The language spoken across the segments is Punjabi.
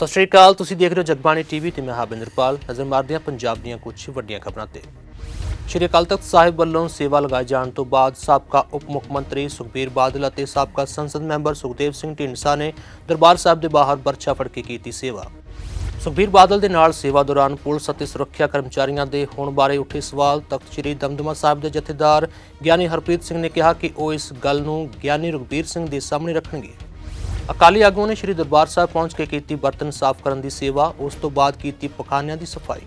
ਸਤਿ ਸ਼੍ਰੀ ਅਕਾਲ, ਤੁਸੀਂ ਦੇਖ ਰਹੇ ਹੋ ਜਗਬਾਣੀ ਟੀਵੀ ਤੇ ਮੈਂ ਹਾਬਿੰਦਰਪਾਲ ਨਜ਼ਰ ਮਾਰਦੇ ਹਾਂ ਪੰਜਾਬ ਦੀਆਂ ਕੁਝ ਵੱਡੀਆਂ ਖਬਰਾਂ ਤੇ। ਸ਼੍ਰੀ ਅਕਾਲ ਤਖਤ ਸਾਹਿਬ ਵੱਲੋਂ ਸੇਵਾ ਲਗਾਏ ਜਾਣ ਤੋਂ ਬਾਅਦ ਸਾਬਕਾ ਉਪ ਮੁੱਖ ਮੰਤਰੀ ਸੁਖਬੀਰ ਬਾਦਲ ਅਤੇ ਸਾਬਕਾ ਸੰਸਦ ਮੈਂਬਰ ਸੁਖਦੇਵ ਸਿੰਘ ਢੀਂਡਸਾ ਨੇ ਦਰਬਾਰ ਸਾਹਿਬ ਦੇ ਬਾਹਰ ਬਰਛਾ ਫੜ ਕੇ ਕੀਤੀ ਸੇਵਾ। ਸੁਖਬੀਰ ਬਾਦਲ ਦੇ ਨਾਲ ਸੇਵਾ ਦੌਰਾਨ ਪੁਲਿਸ ਅਤੇ ਸੁਰੱਖਿਆ ਕਰਮਚਾਰੀਆਂ ਦੇ ਹੋਣ ਬਾਰੇ ਉੱਠੇ ਸਵਾਲ। ਤਖਤ ਸ੍ਰੀ ਦਮਦਮਾ ਸਾਹਿਬ ਦੇ ਜਥੇਦਾਰ ਗਿਆਨੀ ਹਰਪ੍ਰੀਤ ਸਿੰਘ ਨੇ ਕਿਹਾ ਕਿ ਉਹ ਇਸ ਗੱਲ ਨੂੰ ਗਿਆਨੀ ਰਘਬੀਰ ਸਿੰਘ ਦੇ ਸਾਹਮਣੇ ਰੱਖਣਗੇ। ਅਕਾਲੀ ਆਗੂਆਂ ਨੇ ਸ੍ਰੀ ਦਰਬਾਰ ਸਾਹਿਬ ਪਹੁੰਚ ਕੇ ਕੀਤੀ ਬਰਤਨ ਸਾਫ਼ ਕਰਨ ਦੀ ਸੇਵਾ, ਉਸ ਤੋਂ ਬਾਅਦ ਕੀਤੀ ਪਖਾਨਿਆਂ ਦੀ ਸਫ਼ਾਈ।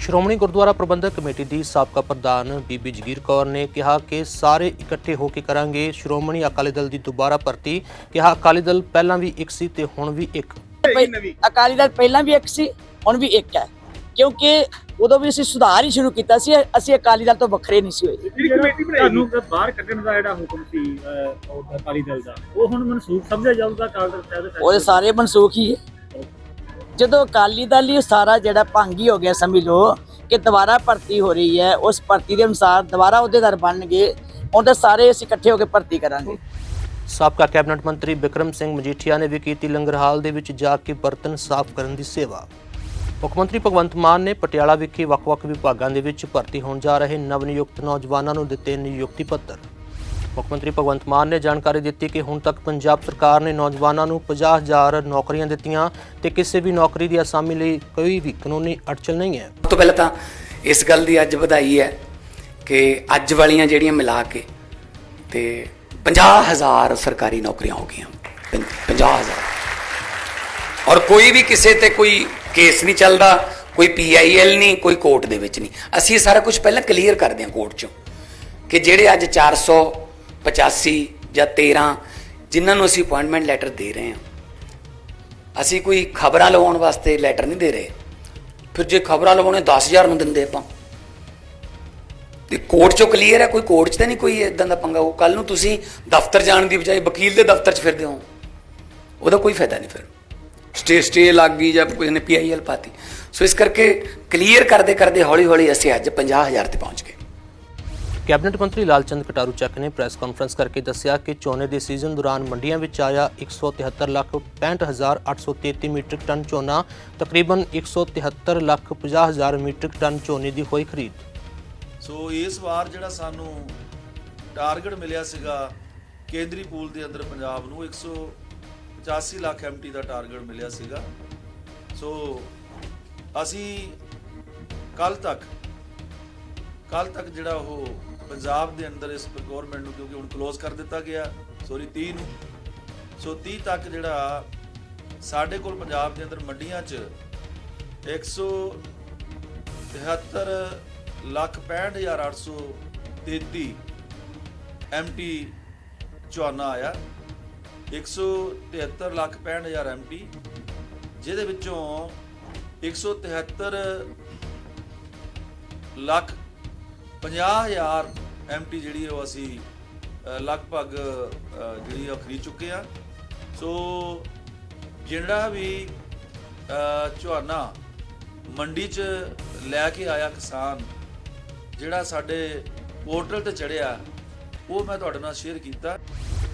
ਸ਼੍ਰੋਮਣੀ ਗੁਰਦੁਆਰਾ ਪ੍ਰਬੰਧਕ ਕਮੇਟੀ ਦੀ ਸਾਬਕਾ ਪ੍ਰਧਾਨ ਬੀਬੀ ਜਗੀਰ ਕੌਰ ਨੇ ਕਿਹਾ ਕਿ ਸਾਰੇ ਇਕੱਠੇ ਹੋ ਕੇ ਕਰਾਂਗੇ। ਸ਼੍ਰੋਮਣੀ ਅਕਾਲੀ ਦਲ ਦੀ ਦੁਬਾਰਾ ਭਰਤੀ, ਕਿਹਾ ਅਕਾਲੀ ਦਲ ਪਹਿਲਾਂ ਵੀ ਇੱਕ ਸੀ ਤੇ ਹੁਣ ਵੀ ਇੱਕ। ਅਕਾਲੀ ਦਲ ਪਹਿਲਾਂ ਵੀ ਇੱਕ ਸੀ, ਹੁਣ ਵੀ ਇੱਕ ਹੈ। ਕਿਉਂਕਿ ਉਦੋਂ ਵੀ ਅਸੀਂ ਸੁਧਾਰ ਹੀ ਸ਼ੁਰੂ ਕੀਤਾ ਸੀ ਅਸੀਂ ਅਕਾਲੀ ਦਲ ਤੋਂ ਵੱਖਰੇ ਨਹੀਂ ਸੀ ਹੋਏ। ਜਿਹੜੀ ਕਮੇਟੀ ਬਣਾਈ ਤੁਹਾਨੂੰ ਤਾਂ ਬਾਹਰ ਕੱਢਣ ਦਾ ਜਿਹੜਾ ਹੁਕਮ ਸੀ ਅਹ, ਉਹ ਅਕਾਲੀ ਦਲ ਦਾ ਉਹ ਹੁਣ ਮਨਸੂਖ ਸਮਝਿਆ ਜਾਊਗਾ ਅਕਾਲ ਤਖਤ ਸਾਹਿਬ ਦੇ ਉਹਦੇ ਫੈਸਲੇ ਸਾਰੇ ਮਨਸੂਖ ਹੀ ਹੈ। ਜਦੋਂ ਅਕਾਲੀ ਦਲ ਹੀ ਸਾਰਾ ਜਿਹੜਾ ਭੰਗ ਹੀ ਹੋ ਗਿਆ ਸਮਝ ਲਓ ਕਿ ਦੁਬਾਰਾ ਭਰਤੀ ਹੋ ਰਹੀ ਹੈ ਉਸ ਭਰਤੀ ਦੇ ਅਨੁਸਾਰ ਦੁਬਾਰਾ ਅਹੁਦੇਦਾਰ ਬਣਨਗੇ ਉਹਦੇ ਸਾਰੇ ਅਸੀਂ ਇਕੱਠੇ ਹੋ ਕੇ ਭਰਤੀ ਕਰਾਂਗੇ। ਸਾਬਕਾ ਕੈਬਨਿਟ ਮੰਤਰੀ ਬਿਕਰਮ ਸਿੰਘ ਮਜੀਠੀਆ ਨੇ ਵੀ ਕੀਤੀ ਲੰਗਰ ਹਾਲ ਦੇ ਵਿੱਚ ਜਾ ਕੇ ਬਰਤਨ ਸਾਫ਼ ਕਰਨ ਦੀ ਸੇਵਾ। ਮੁੱਖ ਮੰਤਰੀ ਭਗਵੰਤ ਮਾਨ ਨੇ ਪਟਿਆਲਾ ਵਿਖੇ ਵੱਖ-ਵੱਖ ਵਿਭਾਗਾਂ ਦੇ ਵਿੱਚ ਭਰਤੀ ਹੋਣ ਜਾ ਰਹੇ ਨਵ-ਨਿਯੁਕਤ ਨੌਜਵਾਨਾਂ ਨੂੰ ਦਿੱਤੇ ਨਿਯੁਕਤੀ ਪੱਤਰ। ਮੁੱਖ ਮੰਤਰੀ ਭਗਵੰਤ ਮਾਨ ਨੇ ਜਾਣਕਾਰੀ ਦਿੱਤੀ ਕਿ ਹੁਣ ਤੱਕ ਪੰਜਾਬ ਸਰਕਾਰ ਨੇ ਨੌਜਵਾਨਾਂ ਨੂੰ 50000 ਨੌਕਰੀਆਂ ਦਿੱਤੀਆਂ ਤੇ ਕਿਸੇ ਵੀ ਨੌਕਰੀ ਦੀ ਅਸਾਮੀ ਲਈ ਕੋਈ ਵੀ ਕਾਨੂੰਨੀ ਅੜਚਲ ਨਹੀਂ ਹੈ। ਸਭ ਤੋਂ ਪਹਿਲਾਂ ਤਾਂ ਇਸ ਗੱਲ ਦੀ ਅੱਜ ਵਧਾਈ ਹੈ ਕਿ ਅੱਜ ਵਾਲੀਆਂ ਜਿਹੜੀਆਂ ਮਿਲਾ ਕੇ ਤੇ 50000 ਸਰਕਾਰੀ ਨੌਕਰੀਆਂ ਹੋ ਗਈਆਂ। ਪੰ- 50000 ਔਰ ਕੋਈ ਵੀ ਕਿਸੇ ਤੇ ਕੋਈ ਕੇਸ ਨਹੀਂ ਚੱਲਦਾ, ਕੋਈ ਪੀਆਈਐਲ ਨਹੀਂ, ਕੋਈ ਕੋਰਟ ਦੇ ਵਿੱਚ ਨਹੀਂ। ਅਸੀਂ ਇਹ ਸਾਰਾ ਕੁਝ ਪਹਿਲਾਂ ਕਲੀਅਰ ਕਰਦੇ ਹਾਂ ਕੋਰਟ 'ਚੋਂ ਕਿ ਜਿਹੜੇ ਅੱਜ 485 ਜਾਂ 13 ਜਿਨ੍ਹਾਂ ਨੂੰ ਅਸੀਂ ਅਪਾਇੰਟਮੈਂਟ ਲੈਟਰ ਦੇ ਰਹੇ ਹਾਂ, ਅਸੀਂ ਕੋਈ ਖਬਰਾਂ ਲਵਾਉਣ ਵਾਸਤੇ ਲੈਟਰ ਨਹੀਂ ਦੇ ਰਹੇ। ਫਿਰ ਜੇ ਖਬਰਾਂ ਲਵਾਉਣੇ 10000 ਨੂੰ ਦਿੰਦੇ ਆਪਾਂ। ਤੇ ਕੋਰਟ ਚੋਂ ਕਲੀਅਰ ਹੈ, ਕੋਈ ਕੋਰਟ 'ਚ ਤਾਂ ਨਹੀਂ ਕੋਈ ਇਦਾਂ ਦਾ ਪੰਗਾ। ਉਹ ਕੱਲ ਨੂੰ ਤੁਸੀਂ ਦਫ਼ਤਰ ਜਾਣ ਦੀ ਬਜਾਏ ਵਕੀਲ ਦੇ ਦਫ਼ਤਰ 'ਚ ਫਿਰਦੇ ਹੋ। ਉਹਦਾ ਕੋਈ ਫਾਇਦਾ ਨਹੀਂ ਫਿਰ। ਸਟੇ ਸਟੇ ਲੱਗ ਗਈ ਜਾਂ ਕਿਸੇ ਨੇ ਪੀਆਈਐਲ ਪਾਤੀ। ਸੋ ਇਸ ਕਰਕੇ ਕਲੀਅਰ ਕਰਦੇ ਕਰਦੇ ਹੌਲੀ ਹੌਲੀ ਅਸੀਂ ਅੱਜ 50000 ਤੇ ਪਹੁੰਚ ਗਏ। ਕੈਬਨਿਟ ਮੰਤਰੀ ਲਾਲਚੰਦ ਕਟਾਰੂ ਚੱਕ ਨੇ ਪ੍ਰੈਸ ਕਾਨਫਰੰਸ ਕਰਕੇ ਦੱਸਿਆ ਕਿ ਝੋਨੇ ਦੇ ਸੀਜ਼ਨ ਦੌਰਾਨ ਮੰਡੀਆਂ ਵਿੱਚ ਆਇਆ 173 ਲੱਖ 65833 ਮੀਟ੍ਰਿਕ ਟਨ ਝੋਨਾ ਤਕਰੀਬਨ 173 ਲੱਖ 50 ਹਜ਼ਾਰ ਮੀਟ੍ਰਿਕ ਟਨ ਝੋਨੇ ਦੀ ਹੋਈ ਖਰੀਦ। ਸੋ ਇਸ ਵਾਰ ਜਿਹੜਾ ਸਾਨੂੰ ਟਾਰਗੇਟ ਮਿਲਿਆ ਸੀਗਾ ਕੇਂਦਰੀ ਪੂਲ ਦੇ ਅੰਦਰ ਪੰਜਾਬ ਨੂੰ 185 ਲੱਖ ਐਮਟੀ ਦਾ ਟਾਰਗੇਟ ਮਿਲਿਆ ਸੀਗਾ। ਸੋ ਅਸੀਂ ਕੱਲ ਤੱਕ ਕੱਲ ਤੱਕ ਜਿਹੜਾ ਉਹ ਪੰਜਾਬ ਦੇ ਅੰਦਰ ਇਸ ਪ੍ਰੋਕੁਰਮੈਂਟ ਨੂੰ ਕਿਉਂਕਿ ਹੁਣ ਕਲੋਜ਼ ਕਰ ਦਿੱਤਾ ਗਿਆ ਸੋਰੀ 30 ਨੂੰ। ਸੋ 30 ਤੱਕ ਜਿਹੜਾ ਸਾਡੇ ਕੋਲ ਪੰਜਾਬ ਦੇ ਅੰਦਰ ਮੰਡੀਆਂ 'ਚ 173 ਲੱਖ 65833 ਐਮਟੀ ਝੋਨਾ ਆਇਆ। 173 ਲੱਖ 65000 ਐਮਟੀ ਜਿਹਦੇ ਵਿੱਚੋਂ 173 ਲੱਖ 50000 ਐਮਟੀ ਜਿਹੜੀ ਉਹ ਅਸੀਂ ਲਗਭਗ ਅ, ਜਿਹੜੀ ਉਹ ਖਰੀਦ ਚੁੱਕੇ ਆ। ਸੋ ਜਿਹੜਾ ਵੀ ਝੋਨਾ ਮੰਡੀ 'ਚ ਲੈ ਕੇ ਆਇਆ ਕਿਸਾਨ ਜਿਹੜਾ ਸਾਡੇ ਪੋਰਟਲ ਤੇ ਚੜਿਆ ਉਹ ਮੈਂ ਤੁਹਾਡੇ ਨਾਲ ਸ਼ੇਅਰ ਕੀਤਾ।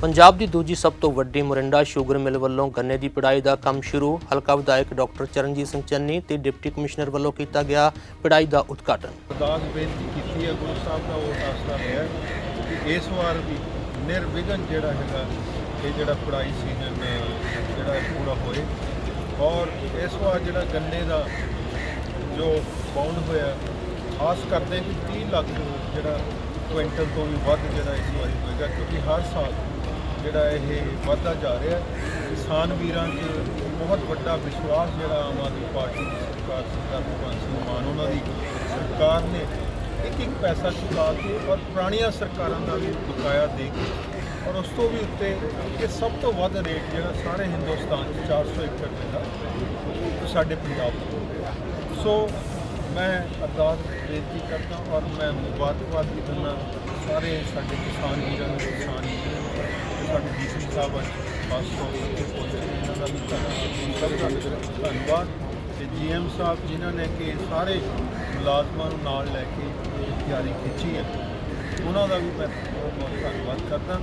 ਪੰਜਾਬ ਦੀ ਦੂਜੀ ਸਭ ਤੋਂ ਵੱਡੀ ਮੋਰਿੰਡਾ ਸ਼ੂਗਰ ਮਿਲ ਵੱਲੋਂ ਗੰਨੇ ਦੀ ਪਿੜਾਈ ਦਾ ਕੰਮ ਸ਼ੁਰੂ। ਹਲਕਾ ਵਿਧਾਇਕ ਡਾਕਟਰ ਚਰਨਜੀਤ ਸਿੰਘ ਚੰਨੀ ਤੇ ਡਿਪਟੀ ਕਮਿਸ਼ਨਰ ਵੱਲੋਂ ਕੀਤਾ ਗਿਆ ਪਿੜਾਈ ਦਾ ਉਦਘਾਟਨ। ਅਰਦਾਸ ਬੇਨਤੀ ਕੀਤੀ ਹੈ, ਗੁਰੂ ਸਾਹਿਬ ਦਾ ਉਹ ਫੈਸਲਾ ਲਿਆ ਕਿ ਇਸ ਵਾਰ ਵੀ ਨਿਰਵਿਘਨ ਜਿਹੜਾ ਹੈਗਾ, ਇਹ ਜਿਹੜਾ ਪੜਾਈ ਸੀਜ਼ਨ, ਜਿਹੜਾ ਪੂਰਾ ਹੋਏ। ਔਰ ਇਸ ਵਾਰ ਜਿਹੜਾ ਗੰਨੇ ਦਾ ਜੋ ਬਾਉਂਡ ਹੋਇਆ ਆਸ ਕਰਦੇ ਕਿ 30 ਲੱਖ ਜਿਹੜਾ ਕੁਇੰਟਲ ਤੋਂ ਵੀ ਵੱਧ ਜਿਹੜਾ ਇਸ ਵਾਰੀ ਹੋਏਗਾ, ਕਿਉਂਕਿ ਹਰ ਸਾਲ ਜਿਹੜਾ ਇਹ ਵੱਧਦਾ ਜਾ ਰਿਹਾ ਕਿਸਾਨ ਵੀਰਾਂ 'ਚ ਬਹੁਤ ਵੱਡਾ ਵਿਸ਼ਵਾਸ ਜਿਹੜਾ ਆਮ ਆਦਮੀ ਪਾਰਟੀ ਦੀ ਸਰਕਾਰ, ਸਰਦਾਰ ਭਗਵੰਤ ਸਿੰਘ ਮਾਨ ਉਹਨਾਂ ਦੀ ਸਰਕਾਰ ਨੇ ਇੱਕ ਇੱਕ ਪੈਸਾ ਚੁਕਾ ਕੇ ਔਰ ਪੁਰਾਣੀਆਂ ਸਰਕਾਰਾਂ ਦਾ ਵੀ ਬਕਾਇਆ ਦੇ ਕੇ ਔਰ ਉਸ ਤੋਂ ਵੀ ਉੱਤੇ ਕਿ ਸਭ ਤੋਂ ਵੱਧ ਰੇਟ ਜਿਹੜਾ ਸਾਰੇ ਹਿੰਦੁਸਤਾਨ 'ਚ 401 ਰੁਪਏ ਦਾ ਉਹ ਸਾਡੇ ਪੰਜਾਬ ਤੋਂ ਸੋ ਮੈਂ ਅਰਦਾਸ ਬੇਨਤੀ ਕਰਦਾ ਔਰ ਮੈਂ ਮੁਬਾਰਕਬਾਦ ਵੀ ਦਿੰਦਾ ਸਾਰੇ ਸਾਡੇ ਕਿਸਾਨ ਵੀਰਾਂ ਨੂੰ, ਕਿਸਾਨ ਵੀਰਾਂ ਨੂੰ ਤੇ ਸਾਡੇ ਡੀਸੀ ਸਾਹਿਬ ਅੱਜ ਬੱਸ ਤੋਂ ਉੱਤੇ ਪਹੁੰਚੇ ਇਹਨਾਂ ਦਾ ਵੀ ਧੰਨਵਾਦ ਸਭ ਦਾ ਧੰਨਵਾਦ। ਤੇ ਜੀਐਮ ਸਾਹਿਬ ਜਿਨ੍ਹਾਂ ਨੇ ਕਿ ਸਾਰੇ ਮੁਲਾਜ਼ਮਾਂ ਨੂੰ ਨਾਲ ਲੈ ਕੇ ਇਹ ਤਿਆਰੀ ਖਿੱਚੀ ਹੈ, ਉਹਨਾਂ ਦਾ ਵੀ ਮੈਂ ਬਹੁਤ ਬਹੁਤ ਧੰਨਵਾਦ ਕਰਦਾ।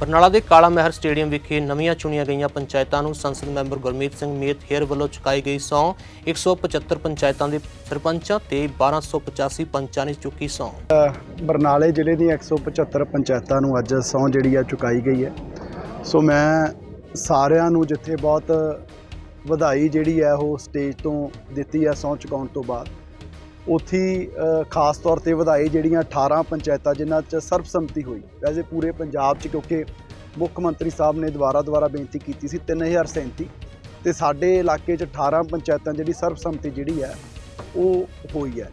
ਬਰਨਾਲਾ ਦੇ ਕਾਲਾ ਮਹਿਰ ਸਟੇਡੀਅਮ ਵਿਖੇ ਨਵੀਆਂ ਚੁਣੀਆਂ ਗਈਆਂ ਪੰਚਾਇਤਾਂ ਨੂੰ ਸੰਸਦ ਮੈਂਬਰ ਗੁਰਮੀਤ ਸਿੰਘ ਮੇਤ ਹੇਰ ਵੱਲੋਂ ਚੁਕਾਈ ਗਈ ਸੌ 175 ਪੰਚਾਇਤਾਂ ਦੇ ਸਰਪੰਚਾਂ ਤੇ 1285 ਪੰਚਾਂ ਨੇ ਚੁੱਕੀ ਸੌ ਬਰਨਾਲੇ ਜ਼ਿਲ੍ਹੇ ਦੀਆਂ 175 ਪੰਚਾਇਤਾਂ ਨੂੰ ਅੱਜ ਸਹੁੰ ਜਿਹੜੀ ਆ ਚੁਕਾਈ ਗਈ ਹੈ। ਸੋ ਮੈਂ ਸਾਰਿਆਂ ਨੂੰ ਜਿੱਥੇ ਬਹੁਤ ਵਧਾਈ ਜਿਹੜੀ ਹੈ ਉਹ ਸਟੇਜ ਤੋਂ ਦਿੱਤੀ ਹੈ ਸਹੁੰ ਚੁਕਾਉਣ ਤੋਂ ਬਾਅਦ। ਉੱਥੇ ਹੀ, ਖਾਸ ਤੌਰ ਤੇ ਵਧਾਈ ਜਿਹੜੀਆਂ 18 ਪੰਚਾਇਤਾਂ ਜਿਨ੍ਹਾਂ 'ਚ ਸਰਬਸੰਮਤੀ ਹੋਈ। ਵੈਸੇ ਪੂਰੇ ਪੰਜਾਬ 'ਚ ਕਿਉਂਕਿ ਮੁੱਖ ਮੰਤਰੀ ਸਾਹਿਬ ਨੇ ਦੁਬਾਰਾ ਦੁਬਾਰਾ ਬੇਨਤੀ ਕੀਤੀ ਸੀ 3037 ਤੇ ਸਾਡੇ ਇਲਾਕੇ 'ਚ 18 ਪੰਚਾਇਤਾਂ ਜਿਹੜੀ ਸਰਬਸੰਮਤੀ ਜਿਹੜੀ ਹੈ ਉਹ ਹੋਈ ਹੈ।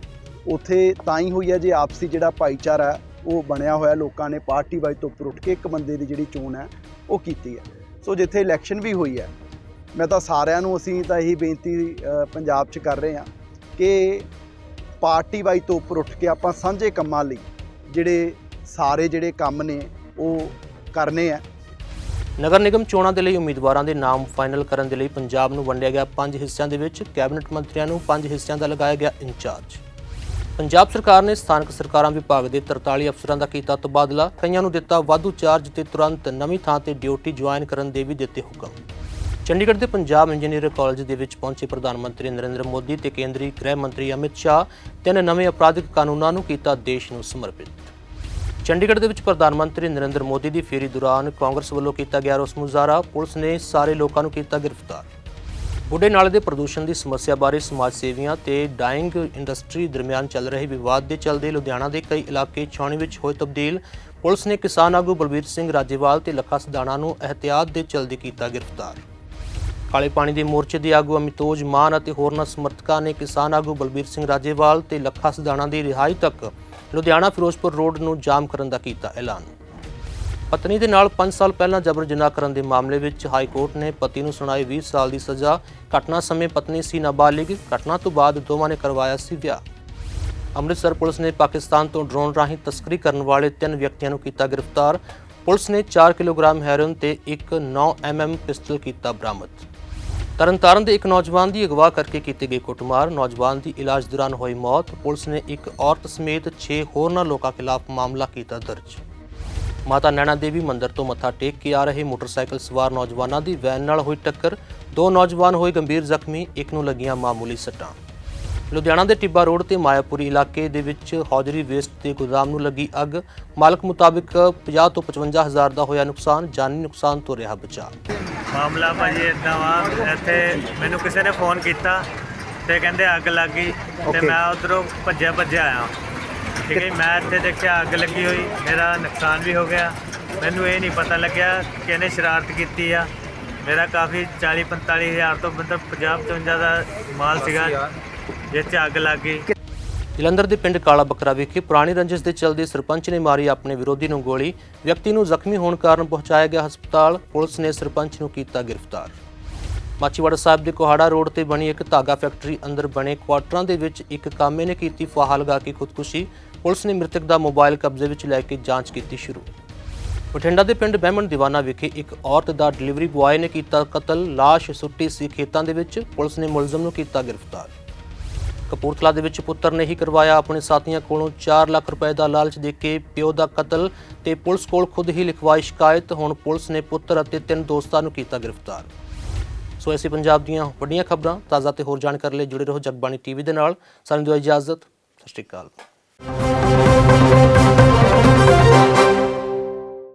ਉਥੇ ਤਾਂ ਹੀ ਹੋਈ ਹੈ ਜੇ ਆਪਸੀ ਜਿਹੜਾ ਭਾਈਚਾਰਾ ਉਹ ਬਣਿਆ ਹੋਇਆ ਲੋਕਾਂ ਨੇ ਪਾਰਟੀ ਵਾਈਜ਼ ਤੋਂ ਉੱਪਰ ਉੱਠ ਕੇ ਇੱਕ ਬੰਦੇ ਦੀ ਜਿਹੜੀ ਚੋਣ ਹੈ ਉਹ ਕੀਤੀ ਹੈ। ਸੋ ਜਿੱਥੇ ਇਲੈਕਸ਼ਨ ਵੀ ਹੋਈ ਹੈ ਮੈਂ ਤਾਂ ਸਾਰਿਆਂ ਨੂੰ ਅਸੀਂ ਤਾਂ ਇਹੀ ਬੇਨਤੀ ਪੰਜਾਬ 'ਚ ਕਰ ਰਹੇ ਹਾਂ ਕਿ ਪਾਰਟੀ ਵਾਈਜ਼ ਤੋਂ ਉੱਪਰ ਉੱਠ ਕੇ ਆਪਾਂ ਸਾਂਝੇ ਕੰਮਾਂ ਲਈ ਜਿਹੜੇ ਸਾਰੇ ਜਿਹੜੇ ਕੰਮ ਨੇ ਉਹ ਕਰਨੇ ਆ। ਨਗਰ ਨਿਗਮ ਚੋਣਾਂ ਦੇ ਲਈ ਉਮੀਦਵਾਰਾਂ ਦੇ ਨਾਮ ਫਾਈਨਲ ਕਰਨ ਦੇ ਲਈ ਪੰਜਾਬ ਨੂੰ ਵੰਡਿਆ ਗਿਆ ਪੰਜ ਹਿੱਸਿਆਂ ਦੇ ਵਿੱਚ, ਕੈਬਨਿਟ ਮੰਤਰੀਆਂ ਨੂੰ ਪੰਜ ਹਿੱਸਿਆਂ ਦਾ ਲਗਾਇਆ ਗਿਆ ਇੰਚਾਰਜ। ਪੰਜਾਬ ਸਰਕਾਰ ਨੇ ਸਥਾਨਕ ਸਰਕਾਰਾਂ ਵਿਭਾਗ ਦੇ 43 ਅਫਸਰਾਂ ਦਾ ਕੀਤਾ ਤਬਾਦਲਾ, ਕਈਆਂ ਨੂੰ ਦਿੱਤਾ ਵਾਧੂ ਚਾਰਜ ਤੇ ਤੁਰੰਤ ਨਵੀਂ ਥਾਂ ਤੇ ਡਿਊਟੀ ਜੁਆਇਨ ਕਰਨ ਦੇ ਵੀ ਦਿੱਤੇ ਹੁਕਮ। ਚੰਡੀਗੜ੍ਹ ਦੇ ਪੰਜਾਬ ਇੰਜੀਨੀਅਰਿੰਗ ਕਾਲਜ ਦੇ ਵਿੱਚ ਪਹੁੰਚੇ ਪ੍ਰਧਾਨ ਮੰਤਰੀ ਨਰਿੰਦਰ ਮੋਦੀ ਤੇ ਕੇਂਦਰੀ ਗ੍ਰਹਿ ਮੰਤਰੀ ਅਮਿਤ ਸ਼ਾਹ, ਤਿੰਨ ਨਵੇਂ ਅਪਰਾਧਿਕ ਕਾਨੂੰਨਾਂ ਨੂੰ ਕੀਤਾ ਦੇਸ਼ ਨੂੰ ਸਮਰਪਿਤ। ਚੰਡੀਗੜ੍ਹ ਦੇ ਵਿੱਚ ਪ੍ਰਧਾਨ ਮੰਤਰੀ ਨਰਿੰਦਰ ਮੋਦੀ ਦੀ ਫੇਰੀ ਦੌਰਾਨ ਕਾਂਗਰਸ ਵੱਲੋਂ ਕੀਤਾ ਗਿਆ ਰੋਸ ਮੁਜ਼ਾਹਰਾ, ਪੁਲਿਸ ਨੇ ਸਾਰੇ ਲੋਕਾਂ ਨੂੰ ਕੀਤਾ ਗ੍ਰਿਫਤਾਰ। ਬੁੱਢੇ ਨਾਲੇ ਦੇ ਪ੍ਰਦੂਸ਼ਣ ਦੀ ਸਮੱਸਿਆ ਬਾਰੇ ਸਮਾਜ ਸੇਵੀਆਂ ਤੇ ਡਾਈਂਗ ਇੰਡਸਟਰੀ ਦਰਮਿਆਨ ਚੱਲ ਰਹੇ ਵਿਵਾਦ ਦੇ ਚੱਲਦੇ ਲੁਧਿਆਣਾ ਦੇ ਕਈ ਇਲਾਕੇ ਛਾਉਣੀ ਵਿੱਚ ਹੋਏ ਤਬਦੀਲ, ਪੁਲਿਸ ਨੇ ਕਿਸਾਨ ਆਗੂ ਬਲਬੀਰ ਸਿੰਘ ਰਾਜੇਵਾਲ ਤੇ ਲੱਖਾ ਸਦਾਣਾ ਨੂੰ ਅਹਤਿਆਤ ਦੇ ਚਲਦੇ ਕੀਤਾ ਗ੍ਰਿਫਤਾਰ। ਕਾਲੇ ਪਾਣੀ ਦੇ ਮੋਰਚੇ ਦੇ ਆਗੂ ਅਮਿਤੋਜ ਮਾਨ ਅਤੇ ਹੋਰਨਾਂ ਸਮਰਥਕਾਂ ਨੇ ਕਿਸਾਨ ਆਗੂ ਬਲਬੀਰ ਸਿੰਘ ਰਾਜੇਵਾਲ ਤੇ ਲੱਖਾ ਸਦਾਣਾ ਦੀ ਰਿਹਾਈ ਤੱਕ ਲੁਧਿਆਣਾ ਫਿਰੋਜ਼ਪੁਰ ਰੋਡ ਨੂੰ ਜਾਮ ਕਰਨ ਦਾ ਕੀਤਾ ਐਲਾਨ। ਪਤਨੀ ਦੇ ਨਾਲ 5 ਸਾਲ ਪਹਿਲਾਂ ਜਬਰ ਜਨਾਹ ਕਰਨ ਦੇ ਮਾਮਲੇ ਵਿੱਚ ਹਾਈ ਕੋਰਟ ਨੇ ਪਤੀ ਨੂੰ ਸੁਣਾਈ 20 ਸਾਲ ਦੀ ਸਜ਼ਾ। ਘਟਨਾ ਸਮੇਂ ਪਤਨੀ ਸੀ ਨਾਬਾਲਿਗ। ਘਟਨਾ ਤੋਂ ਬਾਅਦ ਦੋਵਾਂ ਨੇ ਕਰਵਾਇਆ ਸੀ ਵਿਆਹ। ਅੰਮ੍ਰਿਤਸਰ ਪੁਲਿਸ ਨੇ ਪਾਕਿਸਤਾਨ ਤੋਂ ਡਰੋਨ ਰਾਹੀਂ ਤਸਕਰੀ ਕਰਨ ਵਾਲੇ ਤਿੰਨ ਵਿਅਕਤੀਆਂ ਨੂੰ ਕੀਤਾ ਗ੍ਰਿਫਤਾਰ। ਪੁਲਿਸ ਨੇ 4 ਕਿਲੋਗ੍ਰਾਮ ਹੈਰੋਇਨ ਤੇ ਇੱਕ 9 ਐਮਐਮ ਪਿਸਟਲ ਕੀਤਾ ਬਰਾਮਦ। ਤਰਨਤਾਰਨ ਦੇ ਇੱਕ ਨੌਜਵਾਨ ਦੀ ਅਗਵਾ ਕਰਕੇ ਕੀਤੀ ਗਈ ਕੁੱਟਮਾਰ। ਨੌਜਵਾਨ ਦੀ ਇਲਾਜ ਦੌਰਾਨ ਹੋਈ ਮੌਤ। ਪੁਲਿਸ ਨੇ ਇੱਕ ਔਰਤ ਸਮੇਤ 6 ਹੋਰਨਾਂ ਲੋਕਾਂ ਖਿਲਾਫ ਮਾਮਲਾ ਕੀਤਾ ਦਰਜ। ਮਾਤਾ ਨੈਣਾ ਦੇਵੀ ਮੰਦਿਰ ਤੋਂ ਮੱਥਾ ਟੇਕ ਕੇ ਆ ਰਹੇ ਮੋਟਰਸਾਈਕਲ ਸਵਾਰ ਨੌਜਵਾਨਾਂ ਦੀ ਵੈਨ ਨਾਲ ਹੋਈ ਟੱਕਰ। ਦੋ ਨੌਜਵਾਨ ਹੋਏ ਗੰਭੀਰ ਜ਼ਖਮੀ, ਇੱਕ ਨੂੰ ਲੱਗੀਆਂ ਮਾਮੂਲੀ ਸੱਟਾਂ। ਲੁਧਿਆਣਾ ਦੇ ਟਿੱਬਾ ਰੋਡ ਤੇ ਮਾਇਆਪੁਰੀ ਇਲਾਕੇ ਦੇ ਵਿੱਚ ਹੌਜਰੀ ਵੇਸਟ ਦੇ ਗੋਦਾਮ ਨੂੰ ਲੱਗੀ ਅੱਗ। ਮਾਲਕ ਮੁਤਾਬਿਕ 50 ਤੋਂ 55 ਹਜ਼ਾਰ ਦਾ ਹੋਇਆ ਨੁਕਸਾਨ। ਜਾਨੀ ਨੁਕਸਾਨ ਤੋਂ ਰਿਹਾ ਬਚਾਅ। ਮਾਮਲਾ ਭਾਜੀ ਇਦਾਂ ਵਾ ਇੱਥੇ ਮੈਨੂੰ ਕਿਸੇ ਨੇ ਫੋਨ ਕੀਤਾ ਤੇ ਕਹਿੰਦੇ ਅੱਗ ਲੱਗ ਗਈ ਤੇ ਮੈਂ ਉਧਰੋਂ ਭੱਜਿਆ ਭੱਜਿਆ ਆਇਆ। ਠੀਕ ਹੈ ਜੀ, ਮੈਂ ਇੱਥੇ ਦੇਖਿਆ ਅੱਗ ਲੱਗੀ ਹੋਈ ਮੇਰਾ ਨੁਕਸਾਨ ਵੀ ਹੋ ਗਿਆ। ਮੈਨੂੰ ਇਹ ਨਹੀਂ ਪਤਾ ਲੱਗਿਆ ਕਿ ਇਹਨੇ ਸ਼ਰਾਰਤ ਕੀਤੀ ਆ। ਮੇਰਾ ਕਾਫੀ 40 45 ਹਜ਼ਾਰ ਤੋਂ ਮਤਲਬ 50 55 ਦਾ ਮਾਲ ਸੀਗਾ ਜਿਸ 'ਚ ਅੱਗ ਲੱਗ ਗਈ। ਜਲੰਧਰ ਦੇ ਪਿੰਡ ਕਾਲਾ ਬੱਕਰਾ ਵਿਖੇ ਪੁਰਾਣੀ ਰੰਜਿਸ਼ ਦੇ ਚਲਦੇ ਸਰਪੰਚ ਨੇ ਮਾਰੀ ਆਪਣੇ ਵਿਰੋਧੀ ਨੂੰ ਗੋਲੀ। ਵਿਅਕਤੀ ਨੂੰ ਜ਼ਖਮੀ ਹੋਣ ਕਾਰਨ ਪਹੁੰਚਾਇਆ ਗਿਆ ਹਸਪਤਾਲ। ਪੁਲਿਸ ਨੇ ਸਰਪੰਚ ਨੂੰ ਕੀਤਾ ਗ੍ਰਿਫਤਾਰ। ਮਾਚੀਵਾੜਾ ਸਾਹਿਬ ਦੇ ਕੋਹਾੜਾ ਰੋਡ ਤੇ ਬਣੀ ਇੱਕ ਧਾਗਾ ਫੈਕਟਰੀ ਅੰਦਰ ਬਣੇ ਕੁਆਟਰਾਂ ਦੇ ਵਿੱਚ ਇੱਕ ਕਾਮੇ ਨੇ ਕੀਤੀ ਫਾਹਾ ਲਗਾ ਕੇ ਖੁਦਕੁਸ਼ੀ। ਪੁਲਿਸ ਨੇ ਮ੍ਰਿਤਕ ਦਾ ਮੋਬਾਈਲ ਕਬਜ਼ੇ ਵਿੱਚ ਲੈ ਕੇ ਜਾਂਚ ਕੀਤੀ ਸ਼ੁਰੂ। ਬਠਿੰਡਾ ਦੇ ਪਿੰਡ ਬਹਿਮਣ ਦੀਵਾਨਾ ਵਿਖੇ ਇੱਕ ਔਰਤ ਦਾ ਡਿਲੀਵਰੀ ਬੁਆਏ ਨੇ ਕੀਤਾ ਕਤਲ। ਲਾਸ਼ ਸੁੱਟੀ ਸੀ ਖੇਤਾਂ ਦੇ ਵਿੱਚ। ਪੁਲਿਸ ਨੇ ਮੁਲਜ਼ਮ ਨੂੰ ਕੀਤਾ ਗ੍ਰਿਫਤਾਰ। ਕਪੂਰਥਲਾ ਦੇ ਵਿੱਚ ਪੁੱਤਰ ਨੇ ਹੀ ਕਰਵਾਇਆ। ਆਪਣੇ ਸਾਥੀਆਂ ਕੋਲੋਂ 4 ਲੱਖ ਰੁਪਏ ਦਾ ਲਾਲਚ ਦੇ ਕੇ ਪਿਓ ਦਾ ਕਤਲ ਤੇ ਪੁਲਿਸ ਕੋਲ ਖੁਦ ਹੀ ਲਿਖਵਾਈ ਸ਼ਿਕਾਇਤ। ਹੁਣ ਪੁਲਿਸ ਨੇ ਪੁੱਤਰ ਅਤੇ ਤਿੰਨ ਦੋਸਤਾਂ ਨੂੰ ਕੀਤਾ ਗ੍ਰਿਫਤਾਰ। ਸੋ ਐਸੀ ਪੰਜਾਬ ਦੀਆਂ ਵੱਡੀਆਂ ਖਬਰਾਂ, ਤਾਜ਼ਾ ਤੇ ਹੋਰ ਜਾਣਕਾਰੀ ਲਈ ਜੁੜੇ ਰਹੋ ਜਗਬਾਣੀ ਟੀਵੀ ਦੇ ਨਾਲ। ਸਾਨੂੰ ਦਿਓ ਇਜਾਜ਼ਤ। ਸਤਿ ਸ਼੍ਰੀ ਅਕਾਲ।